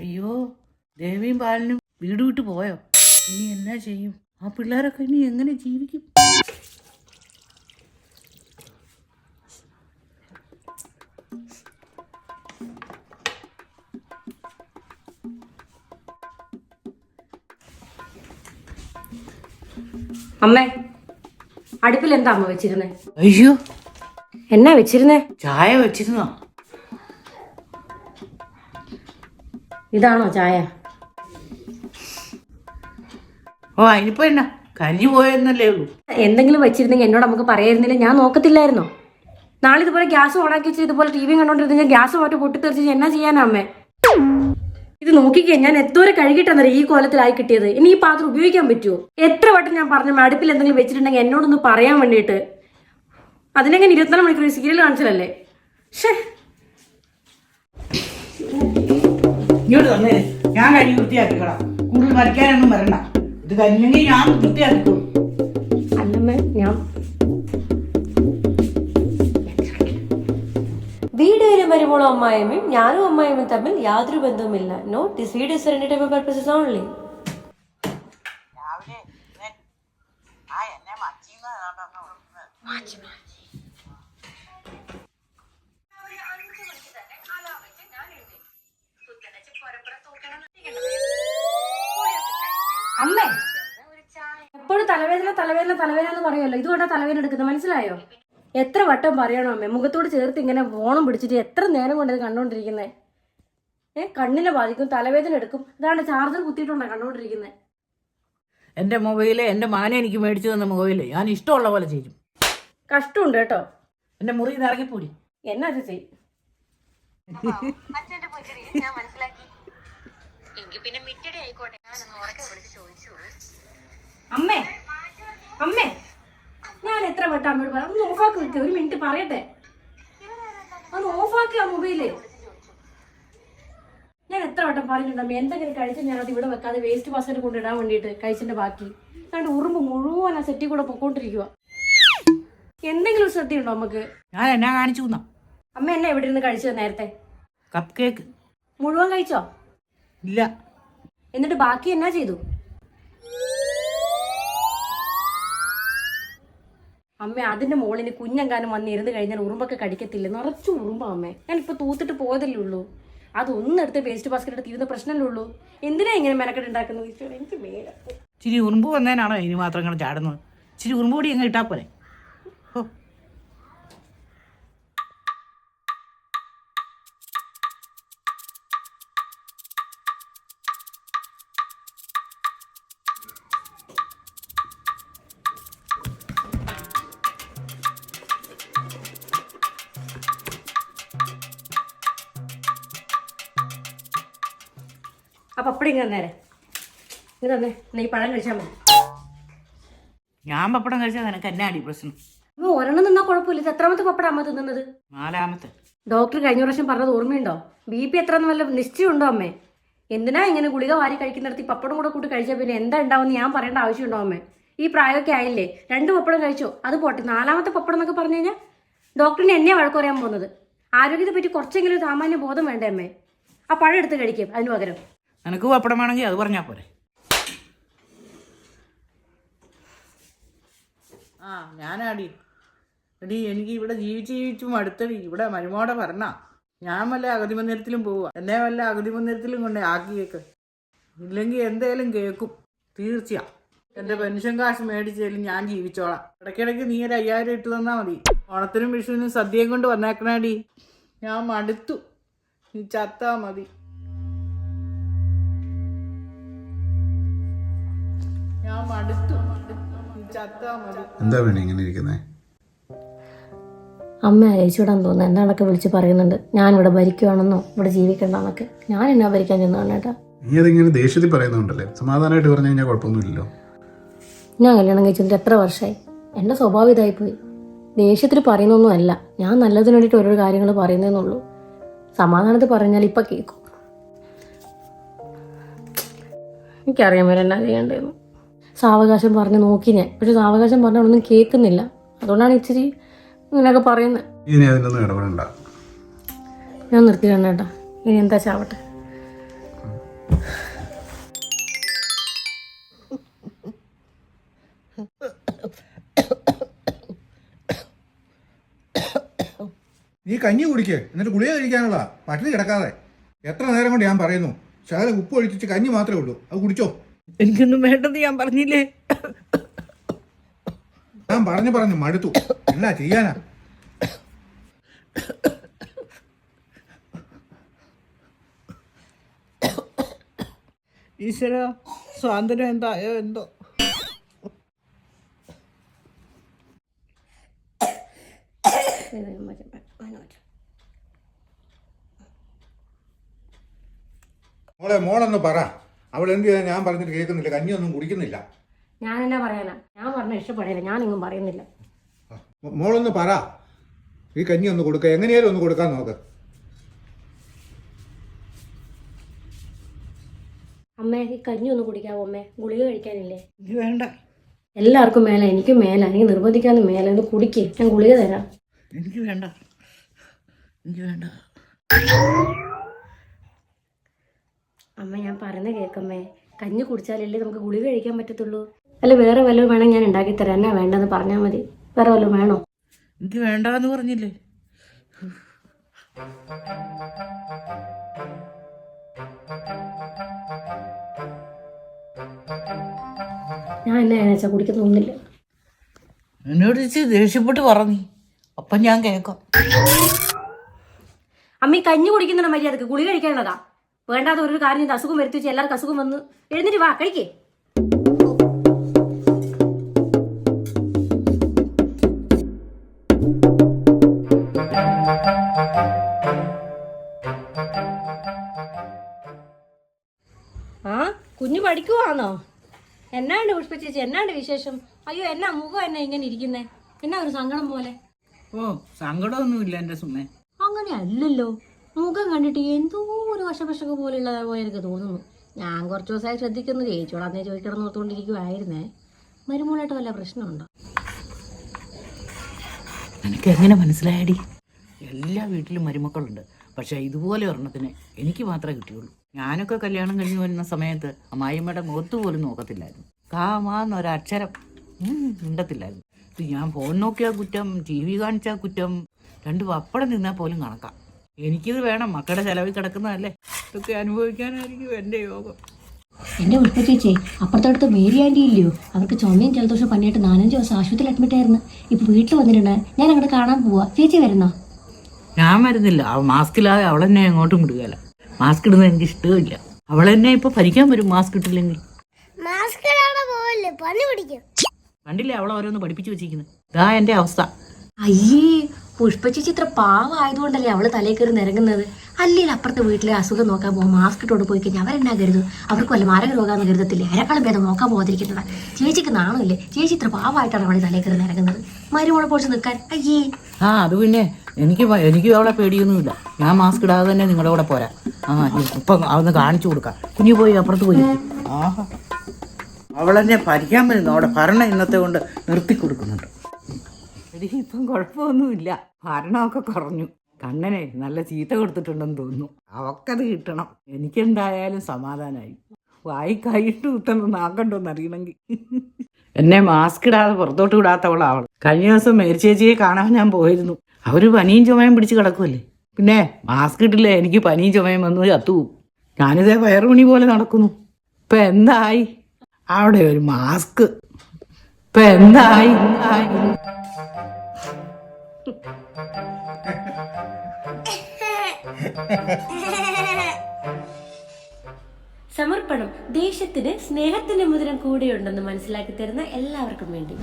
അയ്യോ ദേവിയും ബാലനും വീട് വിട്ട് പോയോ? ഇനി എന്നാ ചെയ്യും? ആ പിള്ളേരൊക്കെ ഇനി എങ്ങനെ ജീവിക്കും? അമ്മേ അടുപ്പിൽ എന്താ അമ്മ വെച്ചിരുന്നേ? അയ്യോ എന്നാ വെച്ചിരുന്നേ? ചായ വെച്ചിരുന്നോ? ഇതാണോ ചായ? ഓ അതിനിപ്പോ എന്നാ? കഞ്ഞി പോയെന്നല്ലേ ഉള്ളൂ. എന്തെങ്കിലും വെച്ചിരുന്നെങ്കിൽ എന്നോട് നമുക്ക് പറയായിരുന്നില്ല? ഞാൻ നോക്കത്തില്ലായിരുന്നോ? നാളെ ഇതുപോലെ ഗ്യാസ് ഓണാക്കി വെച്ച് ഇതുപോലെ ടി വി കണ്ടോണ്ടിരുന്ന ഗ്യാസ് മാറ്റി പൊട്ടിത്തെറിച്ച് എന്നാ ചെയ്യാനാ അമ്മേ? ഇത് നോക്കിക്കേ ഞാൻ എത്തോരെ കഴുകിട്ടെന്നറിയ ഈ കോലത്തിലായി കിട്ടിയത്. ഇനി ഈ പാത്രം ഉപയോഗിക്കാൻ പറ്റുമോ എത്ര വട്ടം ഞാൻ പറഞ്ഞു അടുപ്പിൽ എന്തെങ്കിലും വെച്ചിട്ടുണ്ടെങ്കിൽ എന്നോടൊന്ന് പറയാൻ വേണ്ടിയിട്ട്. അതിനെങ്ങനെ ഇരുപത്തിനാല് മണിക്കൂർ സീരിയൽ കാണിച്ചല്ലേ ഷേ ഇങ്ങോട്ട് തന്നേ ഞാൻ കഴിഞ്ഞ് വൃത്തിയാക്കിക്കോളാം. കൂടുതൽ വരയ്ക്കാനൊന്നും വരണ്ട. ഇത് കഴിഞ്ഞെങ്കിൽ ഞാൻ വൃത്തിയാക്കിക്കോളൂ. അല്ലമ്മേ ഞാൻ വരുമ്പോൾ അമ്മായിമ്മയും ഞാനും അമ്മായിമ്മയും തമ്മിൽ യാതൊരു ബന്ധവുമില്ല. Note this video entertainment purposes only അമ്മേ എപ്പോഴും തലവേദന തലവേദന എന്ന് പറയുമല്ലോ. ഇതുകൊണ്ടാ തലവേദന എടുക്കുന്നത്. മനസ്സിലായോ? എത്ര വട്ടം പറയണോ അമ്മേ. മുഖത്തോട് ചേർത്ത് ഇങ്ങനെ ഓണം പിടിച്ചിട്ട് എത്ര നേരം കൊണ്ട് കണ്ടുകൊണ്ടിരിക്കുന്നത് കണ്ടോണ്ടിരിക്കുന്നത് ഏ കണ്ണിനെ ബാധിക്കും തലവേദന എടുക്കും. ഇതാണ് ചാർജർ കുത്തിയിട്ടുണ്ടോ കണ്ടോണ്ടിരിക്കുന്നത് എന്റെ മൊബൈൽ എന്റെ മാന എനിക്ക് മേടിച്ചു തന്ന മൊബൈൽ. ഞാൻ ഇഷ്ടമുള്ള പോലെ ചെയ്യും. കഷ്ടമുണ്ട് കേട്ടോ. എന്റെ മുറി ഇറങ്ങിപ്പോടി. എന്നാ ഇത് ചെയ്യും ഞാൻ മനസ്സിലാക്കി. എങ്കിൽ പിന്നെ മിറ്റടി ആയിക്കോട്ടെ. ഞാൻ ഉറക്കെ വിളിച്ച് ചോദിച്ചു അമ്മേ അമ്മയോട് പറയാം ഒന്ന് ഓഫാക്കി വെക്കുക ഒരു മിനിറ്റ് പറയട്ടെ. ഒന്ന് ഓഫാക്കി ആ മൊബൈൽ ഞാൻ എത്ര വട്ടം പറഞ്ഞിട്ടുണ്ട് അമ്മ എന്തെങ്കിലും കഴിച്ചാൽ ഞാൻ അത് ഇവിടെ വെക്കാതെ വേസ്റ്റ് ബാസ്ക്കറ്റ് കൊണ്ടിടാൻ വേണ്ടിയിട്ട് കഴിച്ചതിന്റെ ബാക്കി. അതുകൊണ്ട് ഉറുമ്പ് മുഴുവൻ ആ സെറ്റിൽ കൂടെ പൊക്കോണ്ടിരിക്കുക എന്തെങ്കിലും ഒരു ശ്രദ്ധയുണ്ടോ നമുക്ക് ഞാൻ എന്നാ കാണിച്ചു തന്നാ അമ്മ എന്നെ എവിടെ നിന്ന് കഴിച്ചത് നേരത്തെ? കപ്പ് കേക്ക് മുഴുവൻ കഴിച്ചോ? ഇല്ല. എന്നിട്ട് ബാക്കി എന്നാ ചെയ്തു? അമ്മ അതിന്റെ മോളിന് കുഞ്ഞെങ്കാനും വന്ന് ഇരുന്ന് കഴിഞ്ഞാൽ ഉറുമ്പൊക്കെ കടിക്കത്തില്ല? നിറച്ചു ഉറുമ്പ അമ്മേ. ഇപ്പൊ തൂത്തിട്ട് പോയതല്ലേ ഉള്ളൂ. അതൊന്നും എടുത്ത് വേസ്റ്റ് ബാസ്ക്കറ്റ് എടുത്ത് ഇരുന്ന പ്രശ്നമല്ലേ ഉള്ളൂ. എന്തിനാ ഇങ്ങനെ മെനക്കെട്ട് ഉണ്ടാക്കുന്നത്? എനിക്ക് വേഗം ഇച്ചിരി ഉറുമ്പ് വന്നതിനാണോ ഇനി മാത്രം ഇങ്ങനെ ചാടുന്നത്? ഇച്ചിരി ഉറുമ്പ് കൂടി ഇങ്ങനെ ഇട്ടാ പോലെ ഓ അപ്പൊ അപ്പടി ഇങ്ങനെ നേരെ ഇങ്ങനെ തന്നെ. നീ പഴം കഴിച്ചാൽ മതി. ഞാൻ പപ്പടം കഴിച്ചാൽ നിനക്ക് എന്നെ അടി പ്രശ്നം? ഒരെണ്ണം നിന്നാ കുഴപ്പമില്ല. ഇത് എത്രാമത്തെ പപ്പടം അമ്മ തിന്നുന്നത്? നാലാമത്തെ. ഡോക്ടർ കഴിഞ്ഞ പ്രാവശ്യം പറഞ്ഞത് ഓർമ്മയുണ്ടോ? ബി പി എത്ര വല്ല നിശ്ചയമുണ്ടോ അമ്മേ? എന്തിനാ ഇങ്ങനെ ഗുളിക വാരി കഴിക്കുന്നിടത്ത് ഈ പപ്പടം കൂടെ കൂട്ടി കഴിച്ചാൽ പിന്നെ എന്താ ഉണ്ടാവുമെന്ന് ഞാൻ പറയേണ്ട ആവശ്യമുണ്ടോ അമ്മേ? ഈ പ്രായമൊക്കെ ആയില്ലേ? രണ്ട് പപ്പടം കഴിച്ചോ? അത് പോട്ടെ. നാലാമത്തെ പപ്പടം എന്നൊക്കെ പറഞ്ഞു കഴിഞ്ഞാൽ ഡോക്ടറിനെ എന്നെ വഴക്ക് പറയാൻ പോകുന്നത്. ആരോഗ്യത്തെ പറ്റി കുറച്ചെങ്കിലും സാമാന്യ ബോധം വേണ്ടേ അമ്മേ? ആ പഴം എടുത്ത് കഴിക്കും അതിന് പകരം. നിനക്ക് പപ്പടം വേണമെങ്കിൽ അത് പറഞ്ഞാൽ പോരെ. ആ ഞാനാടി. എടി എനിക്ക് ഇവിടെ ജീവിച്ച് ജീവിച്ച് മടുത്തടി ഇവിടെ മരുമോടെ പറഞ്ഞ. ഞാൻ വല്ല അഗതി മന്ദിരത്തിലും പോവുക എന്നെ വല്ല അഗതി മന്ദിരത്തിലും കൊണ്ട് ആക്കിയേക്ക് ഇല്ലെങ്കിൽ എന്തേലും കേൾക്കും. തീർച്ചയാ. എന്റെ പെൻഷൻ കാശ് മേടിച്ചാലും ഞാൻ ജീവിച്ചോളാം. ഇടയ്ക്കിടയ്ക്ക് നീ ഒരു അയ്യായിരം ഇട്ട് തന്നാൽ മതി. ഓണത്തിനും വിഷുവിനും സദ്യയും കൊണ്ട് വന്നേക്കണേടി. ഞാൻ മടുത്തു. നീ ചത്താ മതി. എന്താ വേണേ ഇങ്ങനെ ഇരിക്കുന്നേ? അമ്മ അയച്ചുവിടാൻ തോന്നുന്നു. എന്താണൊക്കെ വിളിച്ച് പറയുന്നുണ്ട്. ഞാൻ ഇവിടെ ഭരിക്കുവാണെന്നോ? ഇവിടെ ജീവിക്കണ്ടെന്നൊക്കെ. ഞാൻ എന്നാ ഭരിക്കാൻ ചെന്നാണ് കേട്ടാ നീ അതിങ്ങനെ ദേഷ്യത്തിൽ പറയുന്നുണ്ടല്ലേ? സമാധാനമായിട്ട് പറഞ്ഞു കഴിഞ്ഞാൽ കുഴപ്പമൊന്നുമില്ലല്ലോ. ഞാൻ കല്യാണം കഴിച്ചിട്ട് എത്ര വർഷമായി? എന്റെ സ്വഭാവം ഇതായിപ്പോയി. ദേഷ്യത്തിൽ പറയുന്നൊന്നും അല്ല ഞാൻ നല്ലതിന് വേണ്ടിയിട്ട് ഓരോ കാര്യങ്ങൾ പറയുന്നതെന്നുള്ളൂ സമാധാനത്തിൽ പറഞ്ഞാൽ ഇപ്പം കേൾക്കും എനിക്കറിയാൻ വരെ എന്നാ ചെയ്യേണ്ടതെന്ന് സാവകാശം പറഞ്ഞ് നോക്കി ഞാൻ. പക്ഷെ സാവകാശം പറഞ്ഞൊന്നും ഒന്നും കേൾക്കുന്നില്ല. അതുകൊണ്ടാണ് ഇച്ചിരി ഇങ്ങനെയൊക്കെ പറയുന്നത്. ഞാൻ നിർത്തി കണ്ണേട്ടാ ഇനി എന്താ ചാവട്ടെ? നീ കഞ്ഞി കുടിക്ക്. എന്നിട്ട് ഗുളിക കഴിക്കാനുള്ള. പട്ടിണി കിടക്കാതെ. എത്ര നേരം കൊണ്ട് ഞാൻ പറയുന്നു? ശകലം ഉപ്പ് ഒഴിച്ചിട്ട് കഞ്ഞി മാത്രമേ ഉള്ളൂ. അത് കുടിച്ചോ? എനിക്കൊന്നും വേണ്ടെന്ന് ഞാൻ പറഞ്ഞില്ലേ? ഞാൻ പറഞ്ഞു പറഞ്ഞു മടുത്തു. എന്നാ ചെയ്യാനാ? ഈശ്വര സ്വാതന്ത്ര്യം എന്തായോ എന്തോ? മോളെ മോളൊന്ന് പറ. അവൾ എന്ത് ചെയ്യാൻ ഞാൻ പറഞ്ഞിട്ട് കേൾക്കുന്നില്ല. കഞ്ഞിയൊന്നും കുടിക്കുന്നില്ല. ഞാൻ എന്നാ പറയാനാ? ഞാൻ പറഞ്ഞ ഇഷ്ടപ്പെടില്ല ഞാനിങ്ങും പറയുന്നില്ല. മോളൊന്ന് പറ. ഈ കഞ്ഞി ഒന്ന് കൊടുക്ക. എങ്ങനെയാലും ഒന്ന് കൊടുക്കാൻ നോക്ക്. അമ്മേ ഈ കഞ്ഞി ഒന്ന് കുടിക്കാവോ അമ്മേ? ഗുളിക കഴിക്കാനില്ലേ? ഇത് വേണ്ട. എല്ലാവർക്കും മേല. എനിക്കും മേല. എനിക്ക് നിർബന്ധിക്കാനും മേല. ഒന്ന് കുടിക്കേ. ഞാൻ ഗുളിക തരാം. എനിക്ക് വേണ്ട. എനിക്ക് വേണ്ട. അമ്മ ഞാൻ പറയുന്നത് കേൾക്കമ്മേ. കഞ്ഞി കുടിച്ചാലല്ലേ നമുക്ക് ഗുളിക കഴിക്കാൻ പറ്റത്തുള്ളൂ. അല്ല വേറെ വല്ലതും വേണം ഞാൻ ഉണ്ടാക്കി തരാം. എന്നാ വേണ്ടെന്ന് പറഞ്ഞാൽ മതി. വേറെ വല്ലതും വേണോ? എനിക്ക് വേണ്ടാന്ന് പറഞ്ഞില്ലേ? ഞാൻ എന്നാ കുടിക്കാൻ കുടിക്കുന്നൊന്നുമില്ല എന്നോട് ദേഷ്യപ്പെട്ട് പറഞ്ഞു അപ്പം ഞാൻ കേൾക്കാം. അമ്മ ഈ കഞ്ഞി കുടിക്കുന്നുണ്ട് മര്യാദയ്ക്ക് ഗുളി കഴിക്കാനുള്ളതാ. വേണ്ടാത്ത ഒരു കാര്യം ചെയ്ത് അസുഖം വരുത്തി വെച്ച് എല്ലാവർക്കും അസുഖം വന്ന് എഴുന്നേറ്റ് വാ കഴിക്കേ. ആ കുഞ്ഞു പഠിക്കുവാണോ എന്നാണ്ട് പുഷ്പ ചേച്ചി എന്നാണ്ട് വിശേഷം? അയ്യോ എന്നാ മുഖം എന്നാ ഇങ്ങനെ ഇരിക്കുന്നേ? എന്നാ ഒരു സങ്കടം പോലെ? ഓ സങ്കടമൊന്നുമില്ല എന്റെ സുമേ. അങ്ങനെ അല്ലല്ലോ. മുഖം കണ്ടിട്ട് എന്തോ ഒരു വശപശക പോലെയുള്ള പോലെ എനിക്ക് തോന്നുന്നു. ഞാൻ കുറച്ച് ദിവസമായി ശ്രദ്ധിക്കുന്നു. ചേച്ചിയോട് അന്നേ ചോദിക്കണം ഓർത്തുകൊണ്ടിരിക്കുവായിരുന്നേ. മരുമോളായിട്ട് വല്ല പ്രശ്നമുണ്ടോ? എനിക്ക് എങ്ങനെ മനസ്സിലായടി? എല്ലാ വീട്ടിലും മരുമക്കളുണ്ട്. പക്ഷെ ഇതുപോലെ ഒരെണ്ണത്തിന് എനിക്ക് മാത്രമേ കിട്ടിയുള്ളൂ. ഞാനൊക്കെ കല്യാണം കഴിഞ്ഞു വരുന്ന സമയത്ത് അമ്മായിമ്മയുടെ മുഖത്ത് പോലും നോക്കത്തില്ലായിരുന്നു. കാമാന്നൊരക്ഷരം ഉണ്ടത്തില്ലായിരുന്നു ഇത് ഞാൻ ഫോൺ നോക്കിയാൽ കുറ്റം ടി വി കാണിച്ചാൽ കുറ്റം. രണ്ട് പപ്പടം നിന്നാൽ പോലും കണക്കാം. എനിക്കിത് വേണം. മക്കളുടെ ചെലവിൽ കിടക്കുന്നതല്ലേ? ഇതൊക്കെ അനുഭവിക്കാനായിരിക്കും എന്റെ യോഗം. എന്റെ ഉൾപ്പ ചേച്ചി അപ്പുറത്തടുത്ത് മേരി ആന്റി ഇല്ലയോ? അവർക്ക് ചുമയും ജലദോഷം പണിയായിട്ട് നാലഞ്ച് ദിവസം ആശുപത്രിയിൽ അഡ്മിറ്റ് ആയിരുന്നു. ഇപ്പൊ വീട്ടിൽ വന്നിട്ടുണ്ട്. ഞാൻ അങ്ങോട്ട് കാണാൻ പോവാ. ചേച്ചി വരുന്നോ? ഞാൻ വരുന്നില്ല. അവൾ മാസ്കില്ലാതെ അവളെന്നെ എങ്ങോട്ടും വിടുകയില്ല. മാസ്ക് ഇടുന്നത് എനിക്ക് ഇഷ്ടമില്ല അവളെന്നെ ഇപ്പൊ ഭരിക്കാൻ വരും മാസ്ക് ഇട്ടില്ലെങ്കിൽ. മാസ്ക് കണ്ടില്ലേ അവളെ ഓരോന്ന് പഠിപ്പിച്ചു വെച്ചിരിക്കുന്നത് ഇതാ എന്റെ അവസ്ഥ. അയ്യേ പുഷ്പ ചേച്ചി ഇത്ര പാവമായതുകൊണ്ടല്ലേ അവൾ തലയിൽ കയറി നിരങ്ങുന്നത്? അല്ലെങ്കിൽ അപ്പുറത്തെ വീട്ടിലെ അസുഖം നോക്കാൻ പോകും മാസ്ക് ഇട്ടോട് പോയി കഴിഞ്ഞാൽ അവരെന്നാ കരുതും അവർക്ക് വല്ല മാരക രോഗാന്ന് കരുതത്തില്ലേ? അരക്കാളും ഭേദം നോക്കാൻ പോകാതിരിക്കുന്നതാ. ചേച്ചിക്ക് നാണമില്ലേ? ചേച്ചി ഇത്ര പാവമായിട്ടാണ് അവളെ തലയിൽ കയറി നിരങ്ങുന്നത്. മരുമോളെ പൊളിച്ച് നിൽക്കാൻ. അയ്യേ. ആ അത് പിന്നെ എനിക്ക് എനിക്ക് അവളെ പേടിയൊന്നുമില്ല. ഞാൻ മാസ്ക് ഇടാതെ തന്നെ നിങ്ങളുടെ കൂടെ പോരാ. ആ ഇപ്പൊ അതൊന്ന് കാണിച്ചു കൊടുക്കാം. കുഞ്ഞു പോയി അപ്പുറത്ത് പോയി. ആഹാ. അവളെന്നെ ഭരിക്കാൻ വരുന്നു അവിടെ ഭരണം ഇന്നത്തെ കൊണ്ട് നിർത്തി കൊടുക്കുന്നുണ്ട് എടി ഇപ്പം കുഴപ്പമൊന്നുമില്ല. ഭരണമൊക്കെ കുറഞ്ഞു. കണ്ണനെ നല്ല ചീത്ത കൊടുത്തിട്ടുണ്ടെന്ന് തോന്നുന്നു. അവക്കത് കിട്ടണം. എനിക്കെന്തായാലും സമാധാനമായി വായി കൈയിട്ട് കുത്തണം നാക്കണ്ടോന്ന് അറിയണമെങ്കിൽ. എന്നെ മാസ്ക് ഇടാതെ പുറത്തോട്ട് വിടാത്തവളാവൾ കഴിഞ്ഞ ദിവസം മേരിച്ചേച്ചിയെ കാണാൻ ഞാൻ പോയിരുന്നു. അവർ പനിയും ചുമയും പിടിച്ച് കിടക്കുമല്ലേ പിന്നെ മാസ്ക് ഇട്ടില്ലേ എനിക്ക് പനിയും ചുമയും വന്നു ചത്തുപോകും. ഞാനിതേ വയറുമണി പോലെ നടക്കുന്നു. ഇപ്പൊ എന്തായി? അവിടെ ഒരു മാസ്ക് ഇപ്പൊ എന്തായി എന്തായി? സമർപ്പണം ദേശത്തിന് സ്നേഹത്തിന്റെ മുദ്രം കൂടെയുണ്ടെന്ന് മനസ്സിലാക്കി തരുന്ന എല്ലാവർക്കും വേണ്ടി.